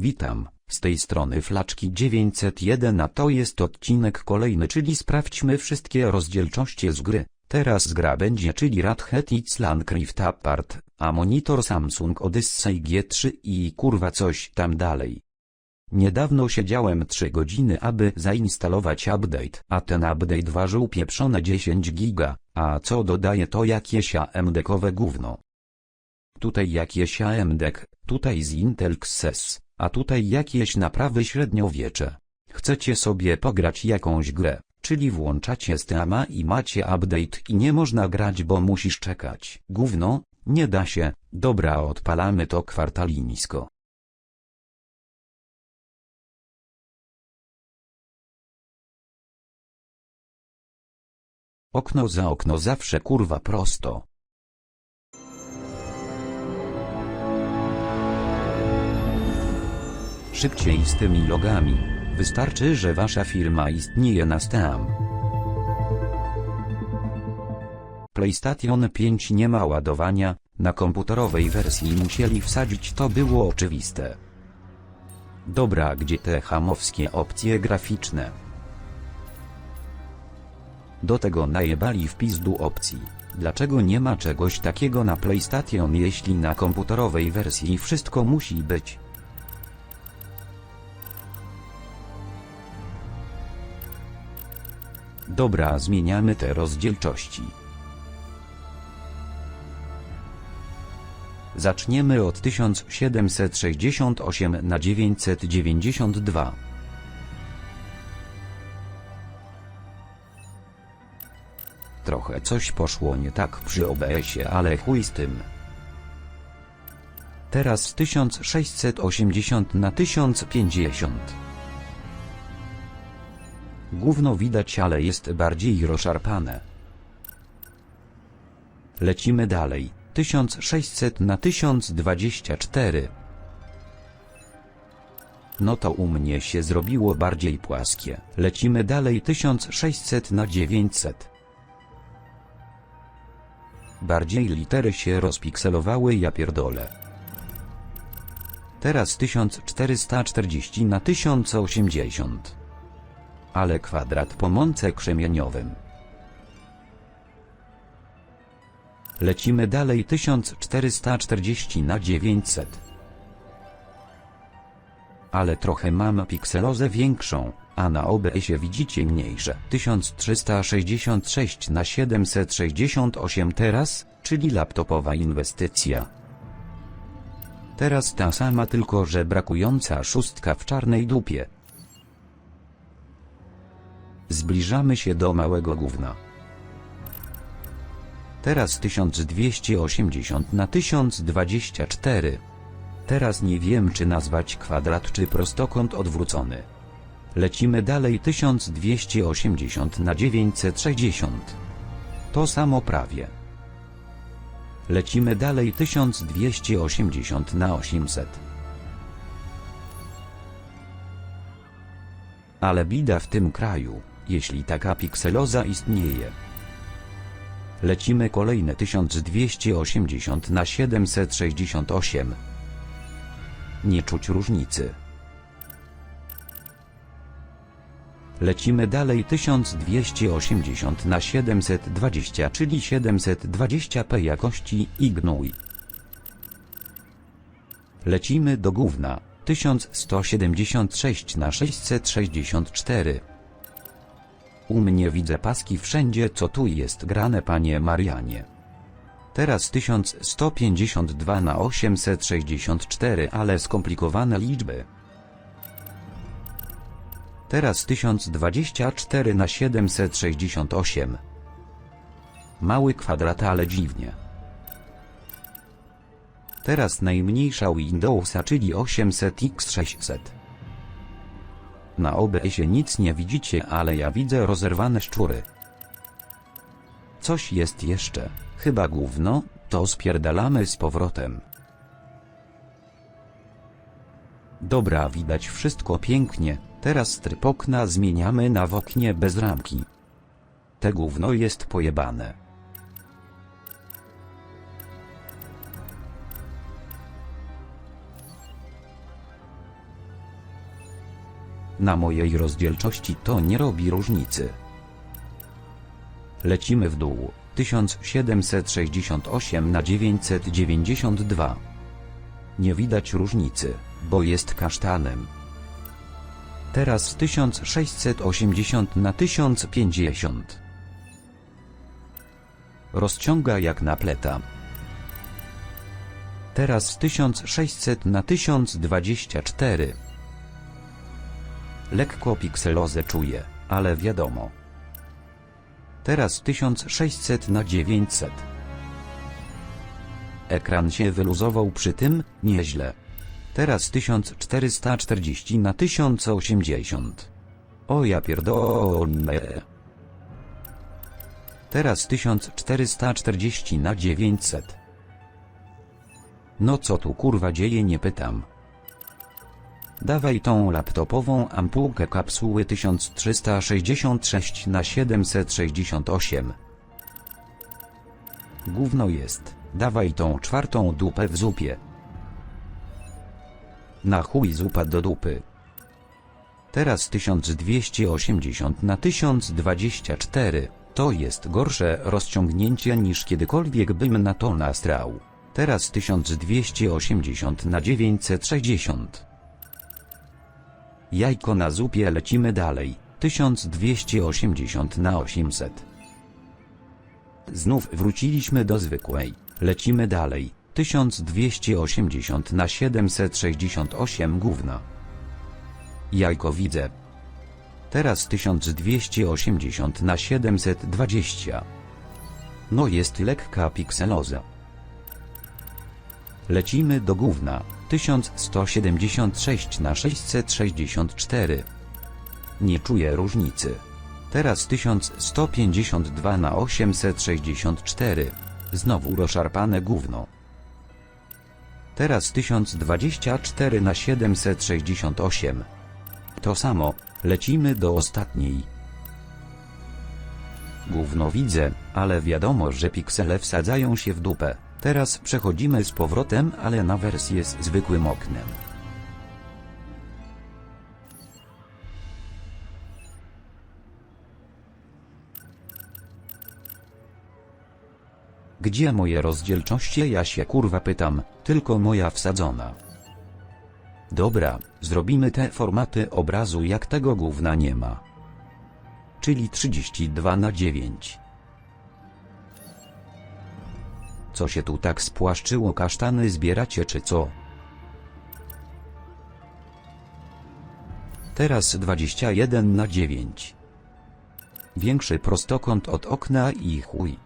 Witam, z tej strony Flaczki 901 a to jest odcinek kolejny czyli sprawdźmy wszystkie rozdzielczości z gry. Teraz gra będzie czyli Red Hat Island Rift Apart, a monitor Samsung Odyssey G3 i kurwa coś tam dalej. Niedawno siedziałem 3 godziny aby zainstalować update, a ten update ważył pieprzone 10 giga, a co dodaje to jakieś AMD-kowe gówno. Tutaj jakieś AMD, tutaj z Intel Xes, a tutaj jakieś naprawy średniowiecze. Chcecie sobie pograć jakąś grę, czyli włączacie Steama i macie update i nie można grać bo musisz czekać. Gówno, nie da się, dobra odpalamy to kwartalinisko. Okno za okno zawsze kurwa prosto. Szybciej z tymi logami. Wystarczy, że wasza firma istnieje na Steam. PlayStation 5 nie ma ładowania, na komputerowej wersji musieli wsadzić to było oczywiste. Dobra, gdzie te hamowskie opcje graficzne? Do tego najebali w pizdu opcji. Dlaczego nie ma czegoś takiego na PlayStation jeśli na komputerowej wersji wszystko musi być? Dobra, zmieniamy te rozdzielczości. Zaczniemy od 1768 na 992. Trochę coś poszło nie tak przy OBS-ie, ale chuj z tym. Teraz z 1680 na 1050. Gówno widać, ale jest bardziej rozszarpane. Lecimy dalej. 1600 na 1024. No to u mnie się zrobiło bardziej płaskie. Lecimy dalej 1600 na 900. Bardziej litery się rozpikselowały ja pierdolę. Teraz 1440 na 1080. Ale kwadrat po mące krzemieniowym. Lecimy dalej 1440 na 900. Ale trochę mam pikselozę większą, a na OBS-ie widzicie mniejsze. 1366 na 768 teraz, czyli laptopowa inwestycja. Teraz ta sama tylko że brakująca szóstka w czarnej dupie. Zbliżamy się do małego gówna. Teraz 1280 na 1024. Teraz nie wiem czy nazwać kwadrat czy prostokąt odwrócony. Lecimy dalej 1280 na 960. To samo prawie. Lecimy dalej 1280 na 800. Ale bida w tym kraju, jeśli taka pikseloza istnieje. Lecimy kolejne 1280 na 768. Nie czuć różnicy. Lecimy dalej 1280 na 720 czyli 720p jakości i gnój. Lecimy do gówna 1176 na 664. U mnie widzę paski wszędzie co tu jest grane panie Marianie. Teraz 1152 na 864 ale skomplikowane liczby. Teraz 1024 na 768. Mały kwadrat ale dziwnie. Teraz najmniejsza Windowsa czyli 800x600. Na OBS-ie nic nie widzicie ale ja widzę rozerwane szczury. Coś jest jeszcze, chyba gówno, to spierdalamy z powrotem. Dobra widać wszystko pięknie, teraz tryb okna zmieniamy na w oknie bez ramki. Te gówno jest pojebane. Na mojej rozdzielczości to nie robi różnicy. Lecimy w dół. 1768 na 992. Nie widać różnicy, bo jest kasztanem. Teraz 1680 na 1050. Rozciąga jak napleta. Teraz 1600 na 1024. Lekko pikselozę czuję, ale wiadomo. Teraz 1600 na 900. Ekran się wyluzował przy tym, nieźle. Teraz 1440 na 1080. O ja pierdolę. Teraz 1440 na 900. No co tu kurwa dzieje nie pytam. Dawaj tą laptopową ampułkę kapsuły 1366 na 768. Gówno jest, dawaj tą czwartą dupę w zupie. Na chuj zupa do dupy. Teraz 1280 na 1024, to jest gorsze rozciągnięcie niż kiedykolwiek bym na to nastrał. Teraz 1280 na 960. Jajko na zupie lecimy dalej. 1280 na 800. Znów wróciliśmy do zwykłej. Lecimy dalej. 1280 na 768 gówna. Jajko widzę. Teraz 1280 na 720. No jest lekka pikseloza. Lecimy do gówna. 1176 na 664. Nie czuję różnicy. Teraz 1152 na 864. Znowu rozszarpane gówno. Teraz 1024 na 768. To samo, lecimy do ostatniej. Gówno widzę, ale wiadomo, że piksele wsadzają się w dupę. Teraz przechodzimy z powrotem, ale na wersję z zwykłym oknem. Gdzie moje rozdzielczości ja się kurwa pytam, tylko moja wsadzona. Dobra, zrobimy te formaty obrazu jak tego gówna nie ma. Czyli 32 na 9. Co się tu tak spłaszczyło kasztany zbieracie czy co? Teraz 21 na 9. Większy prostokąt od okna i chuj.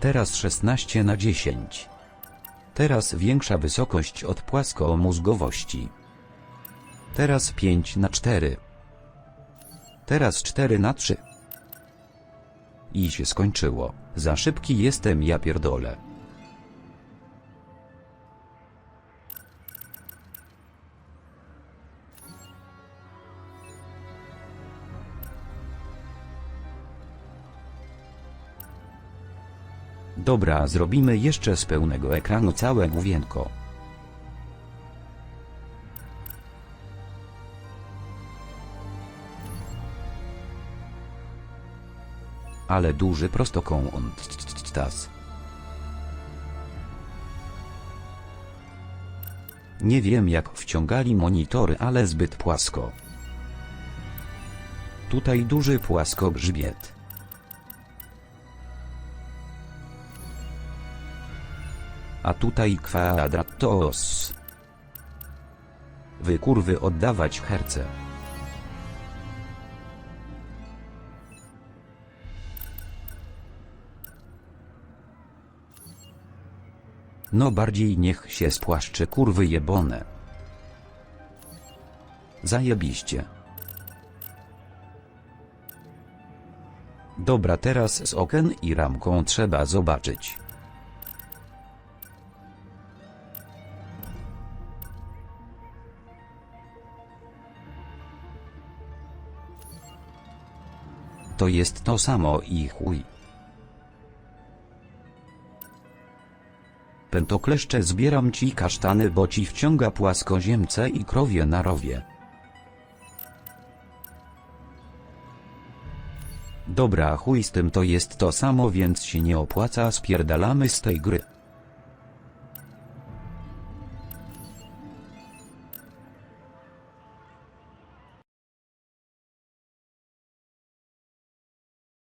Teraz 16 na 10. Teraz większa wysokość od płaskomózgowości. Teraz 5 na 4. Teraz 4 na 3. I się skończyło. Za szybki jestem ja pierdolę. Dobra, zrobimy jeszcze z pełnego ekranu całe główienko. Ale duży prostokąt. Tas. Nie wiem jak wciągali monitory, ale zbyt płasko. Tutaj duży płaskogrzbiet. A tutaj kwadratos. Wy kurwy oddawać herce. No bardziej niech się spłaszczy kurwy jebone. Zajebiście. Dobra teraz z okien i ramką trzeba zobaczyć. To jest to samo i chuj. pętokleszcze zbieram ci kasztany, bo ci wciąga płaskoziemce i krowie na rowie. Dobra chuj z tym to jest to samo więc się nie opłaca spierdalamy z tej gry.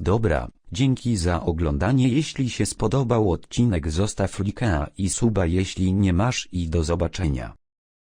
Dobra, dzięki za oglądanie jeśli się spodobał odcinek zostaw lika i suba jeśli nie masz i do zobaczenia.